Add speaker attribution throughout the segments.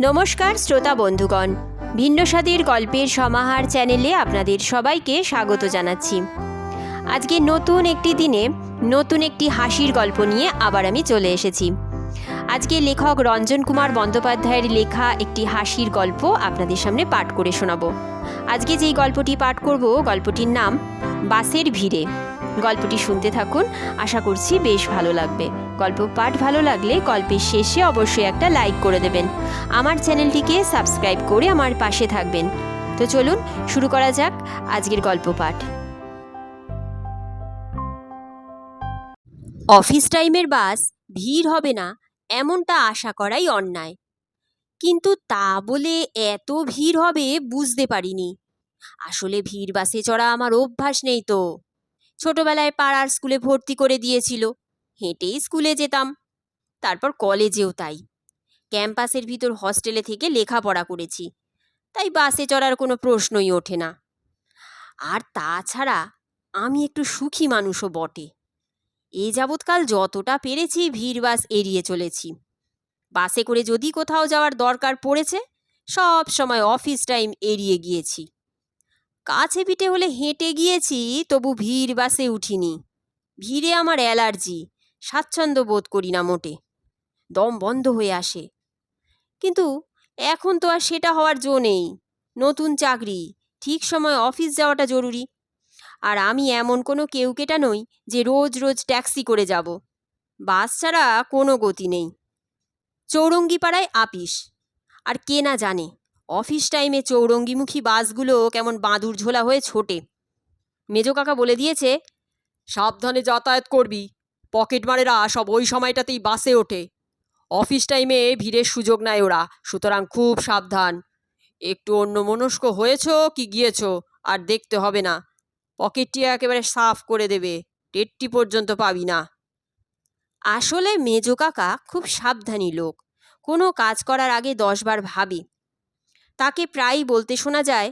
Speaker 1: নমস্কার, শ্রোতা বন্ধুগণ। ভিন্ন স্বাদের গল্পের সমাহার চ্যানেলে আপনাদের সবাইকে স্বাগত জানাচ্ছি। আজকে নতুন একটি দিনে নতুন একটি হাসির গল্প নিয়ে আবার আমি চলে এসেছি। আজকে লেখক রঞ্জন কুমার বন্দ্যোপাধ্যায়ের লেখা একটি হাসির গল্প আপনাদের সামনে পাঠ করে শোনাব। আজকে যেই গল্পটি পাঠ করব, গল্পটির নাম বাসের ভিড়ে। গল্পটি শুনতে থাকুন। আশা করছি বেশ ভালো লাগবে। গল্প পাঠ ভালো লাগলে গল্পের শেষে অবশ্যই একটা লাইক করে দেবেন। আমার চ্যানেলটিকে সাবস্ক্রাইব করে আমার পাশে থাকবেন। তো চলুন, শুরু করা যাক আজকের গল্প পাঠ। অফিস টাইমের বাস ভিড় হবে না, এমনটা আশা করাই অন্যায়। কিন্তু তা বলে এত ভিড় হবে বুঝতে পারিনি। আসলে ভিড় বাসে চড়া আমার অভ্যাস নেই তো। ছোটবেলায় পাড়ার স্কুলে ভর্তি করে দিয়েছিল। হেঁটেই স্কুলে যেতাম। তারপর কলেজেও তাই। ক্যাম্পাসের ভিতর হস্টেলে থেকে লেখাপড়া করেছি। তাই বাসে চড়ার কোনো প্রশ্নই ওঠে না। আর তাছাড়া আমি একটু সুখী মানুষও বটে। এ যাবৎকাল যতটা পেরেছি ভিড় বাস এড়িয়ে চলেছি। বাসে করে যদি কোথাও যাওয়ার দরকার পড়েছে, সব সময় অফিস টাইম এড়িয়ে গিয়েছি। কাছে পিঠে হলে হেঁটে গিয়েছি, তবু ভিড় বাসে উঠিনি। ভিড়ে আমার অ্যালার্জি, স্বাচ্ছন্দ্য বোধ করি না মোটে। দম বন্ধ হয়ে আসে। কিন্তু এখন তো আর সেটা হওয়ার জো নেই। নতুন চাকরি, ঠিক সময় অফিস যাওয়াটা জরুরি। আর আমি এমন কোনো কেউ কেটা নই যে রোজ রোজ ট্যাক্সি করে যাব। বাস ছাড়া কোনো গতি নেই। চৌরঙ্গিপাড়ায় আপিস। আর কে না জানে। অফিস টাইমে চৌরঙ্গিমুখী বাসগুলো কেমন বাঁদুর ঝোলা হয়ে ছোটে। মেজো কাকা বলে দিয়েছে, সাবধানে যাতায়াত করবি পকেটমারেরা সব ওই সময়টাতেই বাসে ওঠে। অফিস টাইমে ভিড়ের সুযোগ নেয় ওরা, সুতরাং খুব সাবধান। একটু অন্য মনস্ক হয়েছ কি গিয়েছ, আর দেখতে হবে না। পকেটটি একেবারে সাফ করে দেবে টেটটি পর্যন্ত পাবি না। আসলে মেজো কাকা খুব সাবধানী লোক। কোনো কাজ করার আগে দশবার ভাবে তাকে প্রায়ই বলতে শোনা যায়,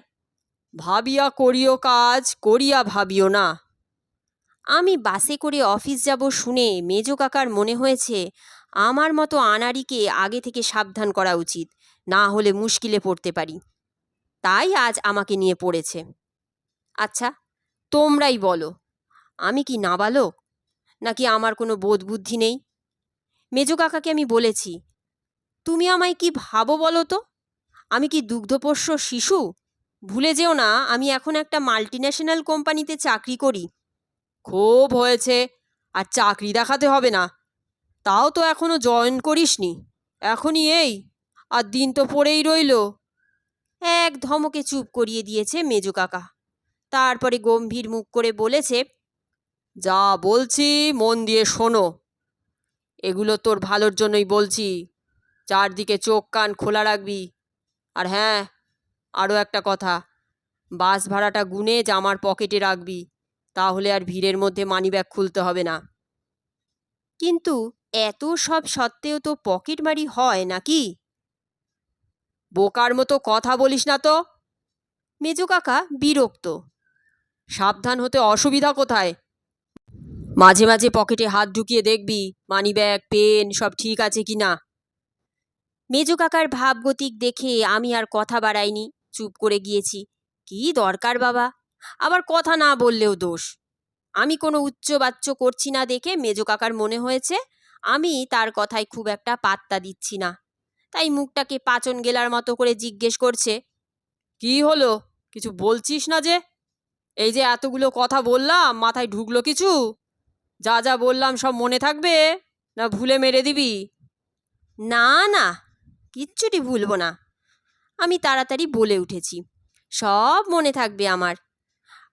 Speaker 1: ভাবিয়া করিও কাজ, করিয়া ভাবিও না। আমি বাসে করে অফিস যাব শুনে মেজো কাকার মনে হয়েছে, আমার মতো আনাড়িকে আগে থেকে সাবধান করা উচিত, না হলে মুশকিলে পড়তে পারি। তাই আজ আমাকে নিয়ে পড়েছে। আচ্ছা তোমরাই বলো, আমি কি নাবালক, নাকি আমার কোনো বোধ বুদ্ধি নেই? মেজো কাকাকে আমি বলেছি, তুমি আমায় কি ভাবো বলো তো? আমি কি দুগ্ধপোষ্য শিশু? ভুলে যেও না, আমি এখন একটা মাল্টিন্যাশনাল কোম্পানিতে চাকরি করি। খুব হয়েছে, আর চাকরি দেখাতে হবে না। তাও তো এখনও জয়েন করিসনি। এখনই এই, আর দিন তো পড়েই রইল। এক ধমকে চুপ করিয়ে দিয়েছে মেজো কাকা। তারপরে গম্ভীর মুখ করে বলেছে, যা বলছি মন দিয়ে শোনো। এগুলো তোর ভালোর জন্যই বলছি। চারদিকে চোখ কান খোলা রাখবি। আর হ্যাঁ আরও একটা কথা। বাস ভাড়াটা গুনে জামার পকেটে রাখবি, তাহলে আর ভিড়ের মধ্যে মানিব্যাগ খুলতে হবে না। কিন্তু এত সব সত্ত্বেও তো পকেটমারি হয় নাকি? বোকার মতো কথা বলিস না তো। মেজো কাকা বিরক্ত। সাবধান হতে অসুবিধা কোথায়? মাঝে মাঝে পকেটে হাত ঢুকিয়ে দেখবি, মানিব্যাগ, পেন সব ঠিক আছে কি না মেজো কাকার ভাবগতিক দেখে আমি আর কথা বাড়াইনি। চুপ করে গিয়েছি। কি দরকার বাবা? আবার কথা না বললেও দোষ। আমি কোনো উচ্চ বাচ্চ করছি না দেখে মেজো কাকার মনে হয়েছে আমি তার কথায় খুব একটা পাত্তা দিচ্ছি না। তাই মুখটাকে পাচন গেলার মতো করে জিজ্ঞেস করছে, কি হলো? কিছু বলছিস না যে? এই যে এতগুলো কথা বললাম, মাথায় ঢুকলো কিছু? যা যা বললাম সব মনে থাকবে? না ভুলে মেরে দিবি? না না। কিচ্ছুটি ভুলবো না। আমি তাড়াতাড়ি বলে উঠেছি। সব মনে থাকবে আমার।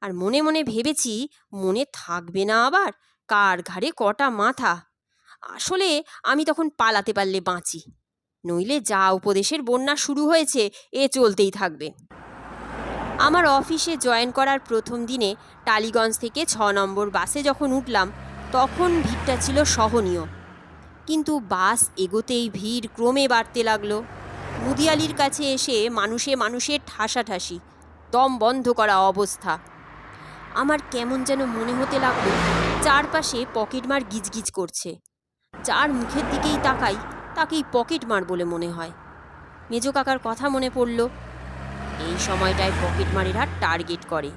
Speaker 1: আর মনে মনে ভেবেছি মনে থাকবে না আবার কার ঘাড়ে কটা মাথা। আসলে আমি তখন পালাতে পারলে বাঁচি। নইলে যা উপদেশের বন্যা শুরু হয়েছে, এ চলতেই থাকবে। আমার অফিসে জয়েন করার প্রথম দিনে টালিগঞ্জ থেকে ছ নম্বর বাসে যখন উঠলাম, তখন ভিড়টা ছিল সহনীয়। কিন্তু বাস এগোতেই ভিড় ক্রমে বাড়তে লাগল। মুদিয়ালির কাছে এসে মানুষে মানুষের ঠাসাঠাসি, দম বন্ধ করা অবস্থা। আমার কেমন যেন মনে হতে লাগল, চারপাশে পকেটমার গিজগিজ করছে। যার মুখের দিকেই তাকাই, তাকেই পকেটমার বলে মনে হয়। মেজো কাকার কথা মনে পড়ল, এই সময়টায় পকেটমারেরা টার্গেট করে।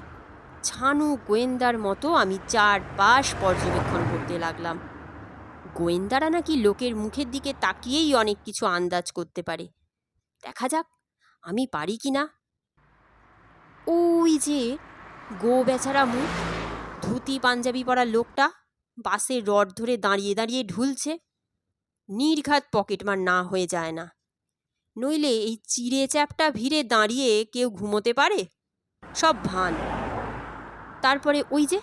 Speaker 1: ছানু গোয়েন্দার মতো আমি চারপাশ পর্যবেক্ষণ করতে লাগলাম। গোয়েন্দারা নাকি লোকের মুখের দিকে তাকিয়েই অনেক কিছু আন্দাজ করতে পারে। দেখা যাক, আমি পারি কি না? ওই যে, গো বেচারা মুখ, ধুতি পাঞ্জাবি পরা লোকটা বাসে রড ধরে দাঁড়িয়ে দাঁড়িয়ে ঢুলছে। নির্ঘাত পকেটমার না হয়ে যায় না। নইলে এই চিড়ে চ্যাপটা ভিড়ে দাঁড়িয়ে কেউ ঘুমোতে পারে? সব ভান। তারপরে ওই যে,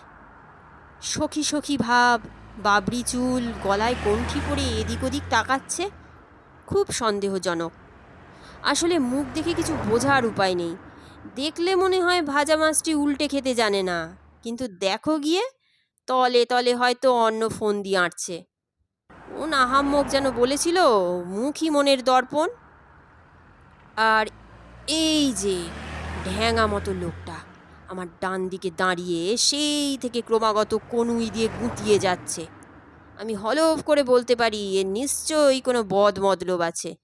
Speaker 1: সখী সখী ভাব বাবরি চুল, গলায় কণ্ঠি পরে এদিক ওদিক তাকাচ্ছে, খুব সন্দেহজনক। আসলে মুখ দেখে কিছু বোঝার উপায় নেই। দেখলে মনে হয় ভাজা মাছটি উল্টে খেতে জানে না, কিন্তু দেখো গিয়ে তলে তলে হয়তো অন্য ফোন দিয়ে আঁটছে। ও নাহাম্মক যেন বলেছিল, মুখই মনের দর্পণ? আর এই যে ঢ্যাঙা মতো লোকটা। আমার ডান দিকে দাঁড়িয়ে সেই থেকে ক্রমাগত কনুই দিয়ে গুঁতিয়ে যাচ্ছে। আমি হলফ করে বলতে পারি, এ নিশ্চয়ই কোনো বদ মতলব আছে।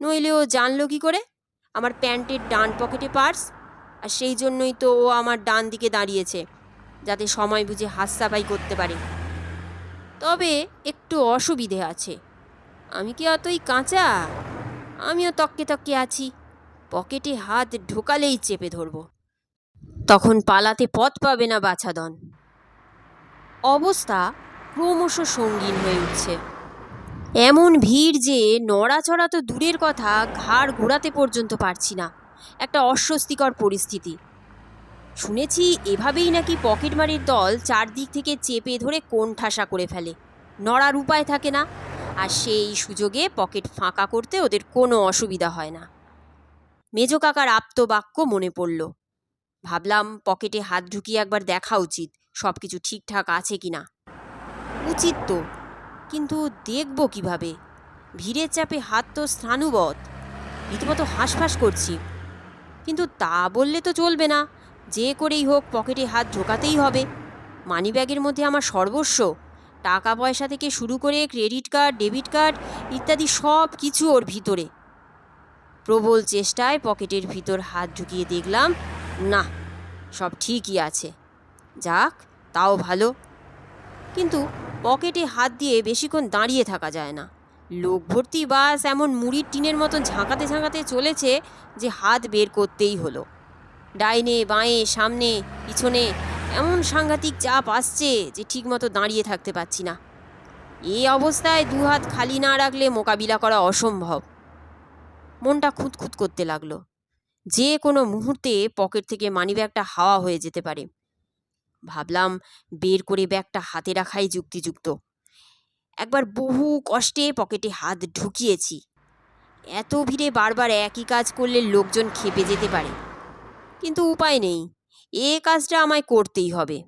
Speaker 1: নইলে ও জানলো কি করে? আমার প্যান্টের ডান পকেটে পার্স, আর সেই জন্যই তো ও আমার ডান দিকে দাঁড়িয়েছে, যাতে সময় বুঝে হাস্যাপাই করতে পারে। তবে একটু অসুবিধে আছে। আমি কি অতই কাঁচা? আমিও তককে তককে আছি। পকেটে হাত ঢোকালেই চেপে ধরব। তখন পালাতে পথ পাবে না বাছাদন। অবস্থা ক্রমশ সঙ্গীন হয়ে উঠছে। এমন ভিড় যে নড়াচড়া তো দূরের কথা, ঘাড় ঘোরাতে পর্যন্ত পারছি না। একটা অস্বস্তিকর পরিস্থিতি। শুনেছি এভাবেই নাকি পকেটমারির দল চারদিক থেকে চেপে ধরে কোণ ঠাসা করে ফেলে। নড়ার উপায় থাকে না। আর সেই সুযোগে পকেট ফাঁকা করতে ওদের কোনো অসুবিধা হয় না। মেজো কাকার আপ্তবাক্য মনে পড়ল। ভাবলাম পকেটে হাত ঢুকিয়ে একবার দেখা উচিত সব কিছু ঠিকঠাক আছে কি না উচিত তো, কিন্তু দেখব কীভাবে? ভিড়ের চাপে হাত তো স্থানুবৎ, রীতিমতো হাঁসফাঁস করছি। কিন্তু তা বললে তো চলবে না, যে করেই হোক পকেটে হাত ঢোকাতেই হবে। মানিব্যাগের মধ্যে আমার সর্বস্ব টাকা পয়সা থেকে শুরু করে ক্রেডিট কার্ড, ডেবিট কার্ড ইত্যাদি সব কিছু ওর ভিতরে। প্রবল চেষ্টায় পকেটের ভিতর হাত ঢুকিয়ে দেখলাম না, সব ঠিকই আছে। যাক, তাও ভালো। কিন্তু পকেটে হাত দিয়ে বেশিক্ষণ দাঁড়িয়ে থাকা যায় না। লোক ভর্তি বাস এমন মুড়ির টিনের মতন ঝাঁকাতে ঝাঁকাতে চলেছে যে হাত বের করতেই হলো। ডাইনে, বাঁয়ে, সামনে, পিছনে এমন সাংঘাতিক চাপ আসছে যে ঠিকমতো দাঁড়িয়ে থাকতে পারছি না। এই অবস্থায় দু হাত খালি না রাখলে মোকাবিলা করা অসম্ভব। মনটা খুঁতখুত করতে লাগল। যে কোনো মুহূর্তে পকেট থেকে মানিব্যাগটা হাওয়া হয়ে যেতে পারে। ভাবলাম বের করে ব্যাগটা হাতে রাখাই যুক্তিযুক্ত। একবার বহু কষ্টে পকেটে হাত ঢুকিয়েছি। এত ভিড়ে বারবার একই কাজ করলে লোকজন খেপে যেতে পারে। কিন্তু উপায় নেই, এ কাজটা আমায় করতেই হবে।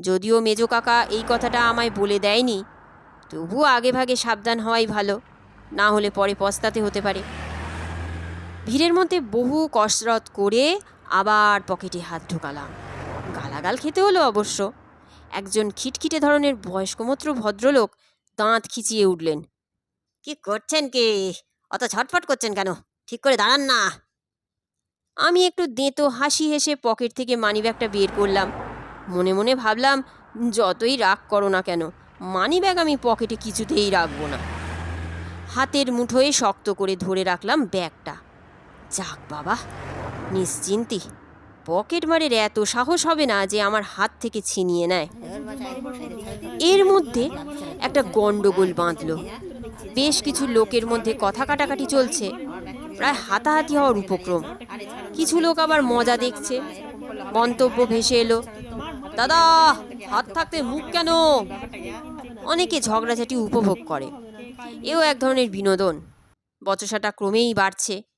Speaker 1: যদিও মেজো কাকা এই কথাটা আমায় বলে দেয়নি, তবুও আগে ভাগে সাবধান হওয়াই ভালো, না হলে পরে পস্তাতে হতে পারে। ভিড়ের মধ্যে বহু কসরত করে আবার পকেটে হাত ঢোকালাম। গালাগাল খেতে হলো অবশ্য। একজন খিটখিটে ধরনের বয়স্কমত্র ভদ্রলোক দাঁত খিচিয়ে উঠলেন। কি করছেন কি? অত ছটফট করছেন কেন? ঠিক করে দাঁড়ান না। আমি একটু দেঁতো হাসি হেসে পকেট থেকে মানিব্যাগটা বের করলাম। মনে মনে ভাবলাম, যতই রাগ করো না কেন, মানিব্যাগ আমি পকেটে কিছুতেই রাখব না। হাতের মুঠোয় শক্ত করে ধরে রাখলাম ব্যাগটা। যাক বাবা, নিশ্চিন্তি। পকেট মারের এত সাহস হবে না যে আমার হাত থেকে ছিনিয়ে নেয়। এর মধ্যে একটা গন্ডগোল বাঁধল। বেশ কিছু লোকের মধ্যে কথা কাটাকাটি চলছে, প্রায় হাতাহাতি হওয়ার উপক্রম। কিছু লোক আবার মজা দেখছে। মন্তব্য ভেসে এলো, দাদা, হাত থাকতে মুখ কেন? অনেকে ঝগড়াঝাটি উপভোগ করে। এও এক ধরনের বিনোদন। বচসাটা ক্রমেই বাড়ছে।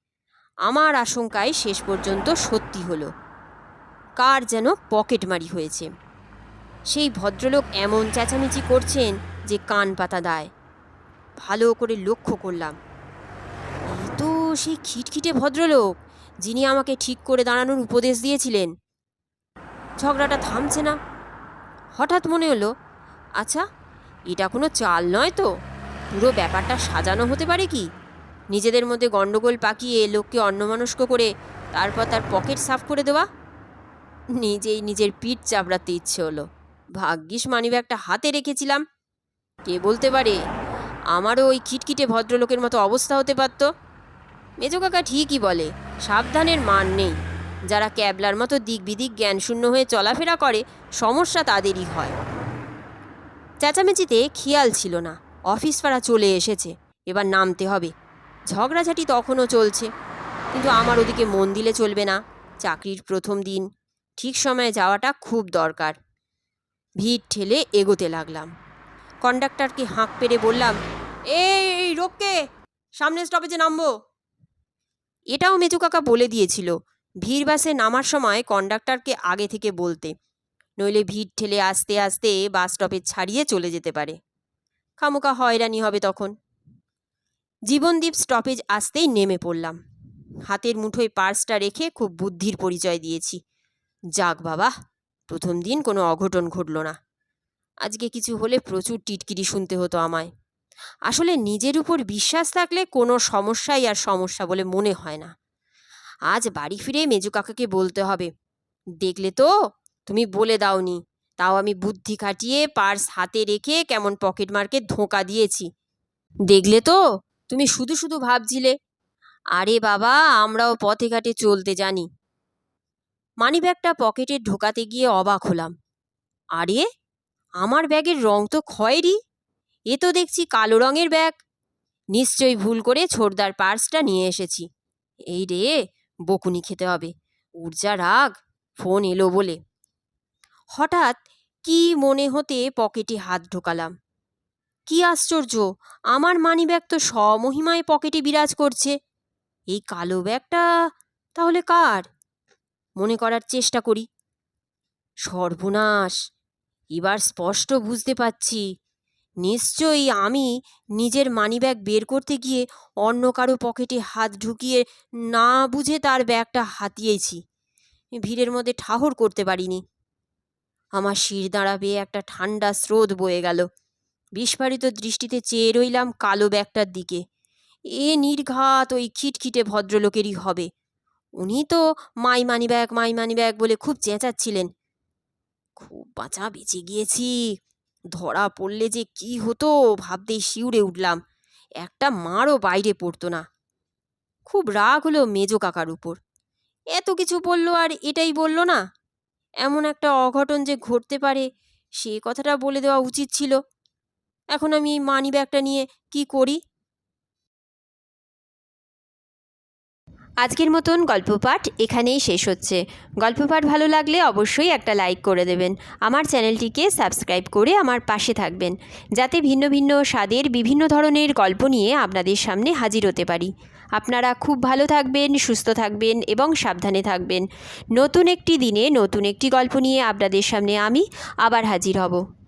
Speaker 1: আমার আশঙ্কায় শেষ পর্যন্ত সত্যি হলো। কার যেন পকেটমারি হয়েছে। সেই ভদ্রলোক এমন চেঁচামেচি করছেন যে কান পাতা দায়। ভালো করে লক্ষ্য করলাম। এই তো সেই খিটখিটে ভদ্রলোক, যিনি আমাকে ঠিক করে দাঁড়ানোর উপদেশ দিয়েছিলেন। ঝগড়াটা থামছে না। হঠাৎ মনে হলো আচ্ছা এটা কোনো চাল নয় তো? পুরো ব্যাপারটা সাজানো হতে পারে কি? নিজেদের মধ্যে গণ্ডগোল পাকিয়ে লোককে অন্যমনস্ক করে তারপর তার পকেট সাফ করে দেওয়া? নিজেই নিজের পিঠ চাপড়াতে ইচ্ছে হলো। ভাগ্যিস মানিব্যাগটা হাতে রেখেছিলাম। কে বলতে পারে, আমারও ওই খিটখিটে ভদ্রলোকের মতো অবস্থা হতে পারত। মেজো কাকা ঠিকই বলে, সাবধানের মান নেই। যারা ক্যাবলার মতো দিক বিদিক জ্ঞানশূন্য হয়ে চলাফেরা করে, সমস্যা তাদেরই হয়। চেঁচামেচিতে খেয়াল ছিল না। অফিস পাড়া চলে এসেছে। এবার নামতে হবে। ঝগড়াঝাটি তখনও চলছে। কিন্তু আমার ওদিকে মন দিলে চলবে না। চাকরির প্রথম দিন। ঠিক সময়ে যাওয়াটা খুব দরকার। ভিড় ঠেলে এগোতে লাগলাম। কন্ডাক্টরকে হাঁক পেরে বললাম, এই রোককে সামনে স্টপেজে নামবো! এটাও মেজু কাকা বলে দিয়েছিল। ভিড় বাসে নামার সময় কন্ডাক্টরকে আগে থেকে বলতে। নইলে ভিড় ঠেলে আস্তে আস্তে বাস স্টপেজ ছাড়িয়ে চলে যেতে পারে। খামোকা হয়রানি হবে তখন। জীবনদীপ স্টপেজ আসতেই নেমে পড়লাম। হাতের মুঠোয় পার্সটা রেখে খুব বুদ্ধির পরিচয় দিয়েছি। যাক বাবা, প্রথম দিন কোনো অঘটন ঘটল না। আজকে কিছু হলে প্রচুর টিটকিরি শুনতে হতো আমায়। আসলে নিজের উপর বিশ্বাস থাকলে কোনো সমস্যাই আর সমস্যা বলে মনে হয় না। আজ বাড়ি ফিরে মেজু কাকাকে বলতে হবে, দেখলে তো, তুমি বলে দাওনি, তাও আমি বুদ্ধি খাটিয়ে পার্স হাতে রেখে কেমন পকেট মার্কে ধোঁকা দিয়েছি। দেখলে তো তুমি শুধু শুধু ভাবছিলে, আরে বাবা, আমরাও পথে ঘাটে চলতে জানি। মানিব্যাগটা পকেটে ঢোকাতে গিয়ে অবাক হলাম। আরে, আমার ব্যাগের রং তো খয়েরি, এ তো দেখছি কালো রঙের ব্যাগ। নিশ্চয়ই ভুল করে ছোটদার পার্সটা নিয়ে এসেছি। এই রে, বকুনি খেতে হবে উর্জা রাগ, ফোন এলো বলে। হঠাৎ কি মনে হতে পকেটে হাত ঢোকালাম। কি আশ্চর্য! আমার মানিব্যাগ তো স্বমহিমায় পকেটে বিরাজ করছে। এই কালো ব্যাগটা তাহলে কার? মনে করার চেষ্টা করি। সর্বনাশ! এবার স্পষ্ট বুঝতে পারছি। নিশ্চয়ই আমি নিজের মানিব্যাগ বের করতে গিয়ে অন্য কারও পকেটে হাত ঢুকিয়ে না বুঝে তার ব্যাগটা হাতিয়েছি। ভিড়ের মধ্যে ঠাহর করতে পারিনি। আমার শির দাঁড়াবে, একটা ঠান্ডা স্রোত বয়ে গেল। বিস্ফারিত দৃষ্টিতে চেয়ে রইলাম কালো ব্যাগটার দিকে। এ নির্ঘাত ওই খিটখিটে ভদ্রলোকেরই হবে। উনি তো মাই মানি ব্যাগ মাই মানি ব্যাগ বলে খুব চেঁচাচ্ছিলেন। খুব বাঁচা বেঁচে গিয়েছি। ধরা পড়লে যে কি হতো ভাবতেই শিউরে উঠলাম। একটা মারও বাইরে পড়তো না। খুব রাগ হলো মেজো কাকার উপর। এত কিছু বলল আর এটাই বলল না? এমন একটা অঘটন যে ঘটতে পারে, সে কথাটা বলে দেওয়া উচিত ছিল। এখন আমি এই মানি ব্যাগটা নিয়ে কি করি? আজকের মতন গল্প পাঠ এখানেই শেষ হচ্ছে। গল্প পাঠ ভালো লাগলে অবশ্যই একটা লাইক করে দেবেন। আমার চ্যানেলটিকে সাবস্ক্রাইব করে আমার পাশে থাকবেন। যাতে ভিন্ন ভিন্ন স্বাদের বিভিন্ন ধরনের গল্প নিয়ে আপনাদের সামনে হাজির হতে পারি। আপনারা খুব ভালো থাকবেন, সুস্থ থাকবেন এবং সাবধানে থাকবেন। নতুন একটি দিনে নতুন একটি গল্প নিয়ে আপনাদের সামনে আমি আবার হাজির হব।